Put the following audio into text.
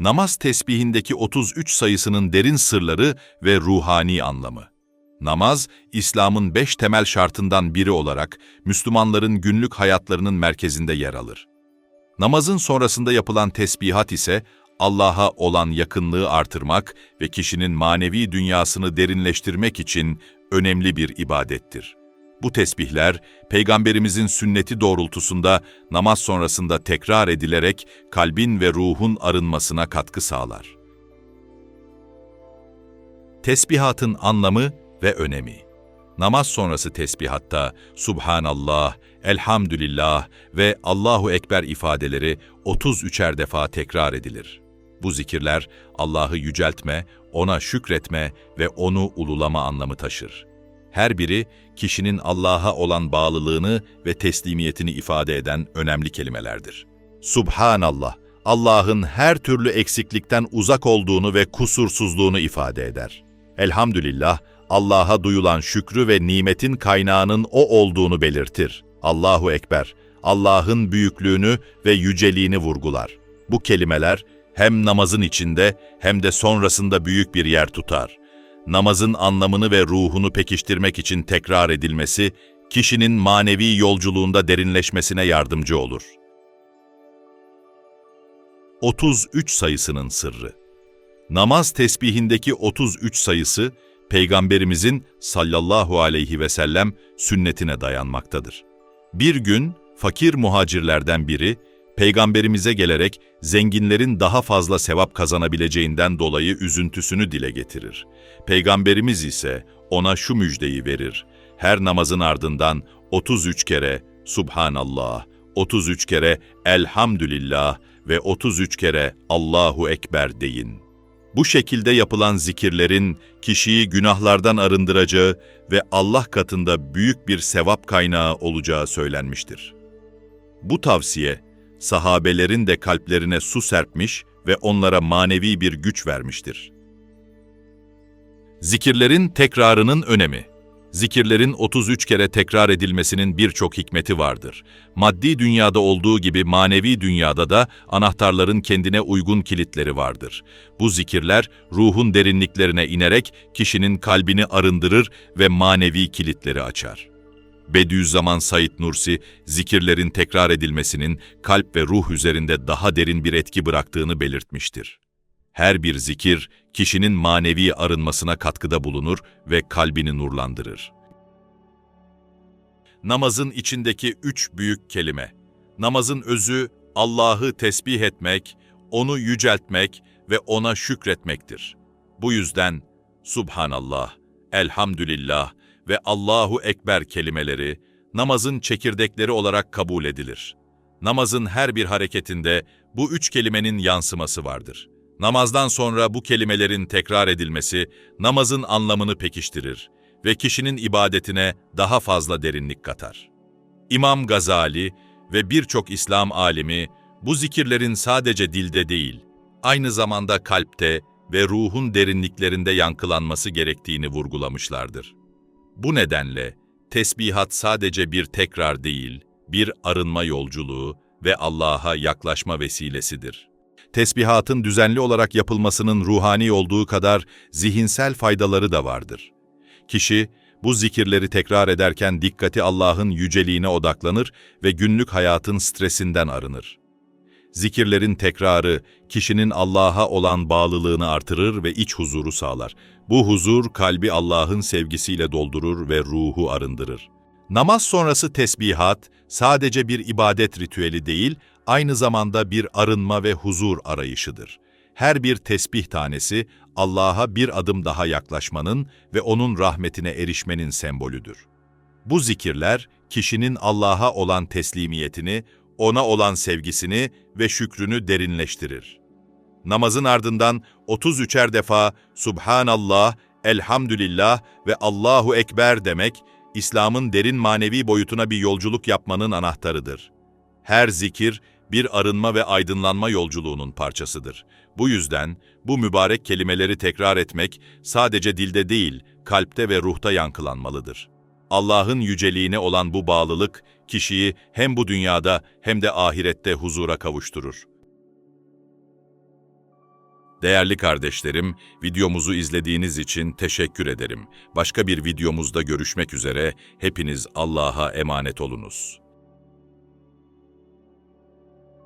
namaz tesbihindeki 33 sayısının derin sırları ve ruhani anlamı. Namaz, İslam'ın beş temel şartından biri olarak Müslümanların günlük hayatlarının merkezinde yer alır. Namazın sonrasında yapılan tesbihat ise Allah'a olan yakınlığı artırmak ve kişinin manevi dünyasını derinleştirmek için önemli bir ibadettir. Bu tesbihler, Peygamberimizin sünneti doğrultusunda namaz sonrasında tekrar edilerek kalbin ve ruhun arınmasına katkı sağlar. Tesbihatın anlamı ve önemi Namaz sonrası tesbihatta Subhanallah, Elhamdülillah ve Allahu Ekber ifadeleri 33'er defa tekrar edilir. Bu zikirler Allah'ı yüceltme, ona şükretme ve onu ululama anlamı taşır. Her biri kişinin Allah'a olan bağlılığını ve teslimiyetini ifade eden önemli kelimelerdir. Subhanallah, Allah'ın her türlü eksiklikten uzak olduğunu ve kusursuzluğunu ifade eder. Elhamdülillah, Allah'a duyulan şükrü ve nimetin kaynağının O olduğunu belirtir. Allahu Ekber, Allah'ın büyüklüğünü ve yüceliğini vurgular. Bu kelimeler hem namazın içinde hem de sonrasında büyük bir yer tutar. Namazın anlamını ve ruhunu pekiştirmek için tekrar edilmesi, kişinin manevi yolculuğunda derinleşmesine yardımcı olur. 33 sayısının sırrı Namaz tesbihindeki 33 sayısı, Peygamberimizin sallallahu aleyhi ve sellem sünnetine dayanmaktadır. Bir gün fakir muhacirlerden biri, Peygamberimize gelerek zenginlerin daha fazla sevap kazanabileceğinden dolayı üzüntüsünü dile getirir. Peygamberimiz ise ona şu müjdeyi verir. Her namazın ardından 33 kere Subhanallah, 33 kere Elhamdülillah ve 33 kere Allahu Ekber deyin. Bu şekilde yapılan zikirlerin kişiyi günahlardan arındıracağı ve Allah katında büyük bir sevap kaynağı olacağı söylenmiştir. Bu tavsiye, sahabelerin de kalplerine su serpmiş ve onlara manevi bir güç vermiştir. Zikirlerin tekrarının önemi Zikirlerin 33 kere tekrar edilmesinin birçok hikmeti vardır. Maddi dünyada olduğu gibi manevi dünyada da anahtarların kendine uygun kilitleri vardır. Bu zikirler ruhun derinliklerine inerek kişinin kalbini arındırır ve manevi kilitleri açar. Bediüzzaman Said Nursi, zikirlerin tekrar edilmesinin kalp ve ruh üzerinde daha derin bir etki bıraktığını belirtmiştir. Her bir zikir, kişinin manevi arınmasına katkıda bulunur ve kalbini nurlandırır. Namazın içindeki üç büyük kelime. Namazın özü, Allah'ı tesbih etmek, onu yüceltmek ve ona şükretmektir. Bu yüzden Subhanallah, Elhamdülillah ve Allahu Ekber kelimeleri namazın çekirdekleri olarak kabul edilir. Namazın her bir hareketinde bu üç kelimenin yansıması vardır. Namazdan sonra bu kelimelerin tekrar edilmesi namazın anlamını pekiştirir ve kişinin ibadetine daha fazla derinlik katar. İmam Gazali ve birçok İslam alimi bu zikirlerin sadece dilde değil, aynı zamanda kalpte ve ruhun derinliklerinde yankılanması gerektiğini vurgulamışlardır. Bu nedenle tesbihat sadece bir tekrar değil, bir arınma yolculuğu ve Allah'a yaklaşma vesilesidir. Tesbihatın düzenli olarak yapılmasının ruhani olduğu kadar zihinsel faydaları da vardır. Kişi, bu zikirleri tekrar ederken dikkati Allah'ın yüceliğine odaklanır ve günlük hayatın stresinden arınır. Zikirlerin tekrarı, kişinin Allah'a olan bağlılığını artırır ve iç huzuru sağlar. Bu huzur, kalbi Allah'ın sevgisiyle doldurur ve ruhu arındırır. Namaz sonrası tesbihat, sadece bir ibadet ritüeli değil, aynı zamanda bir arınma ve huzur arayışıdır. Her bir tesbih tanesi, Allah'a bir adım daha yaklaşmanın ve O'nun rahmetine erişmenin sembolüdür. Bu zikirler, kişinin Allah'a olan teslimiyetini, O'na olan sevgisini ve şükrünü derinleştirir. Namazın ardından 33'er defa Subhanallah, Elhamdülillah ve Allahu Ekber demek, İslam'ın derin manevi boyutuna bir yolculuk yapmanın anahtarıdır. Her zikir, bir arınma ve aydınlanma yolculuğunun parçasıdır. Bu yüzden bu mübarek kelimeleri tekrar etmek sadece dilde değil, kalpte ve ruhta yankılanmalıdır. Allah'ın yüceliğine olan bu bağlılık, kişiyi hem bu dünyada hem de ahirette huzura kavuşturur. Değerli kardeşlerim, videomuzu izlediğiniz için teşekkür ederim. Başka bir videomuzda görüşmek üzere, hepiniz Allah'a emanet olunuz.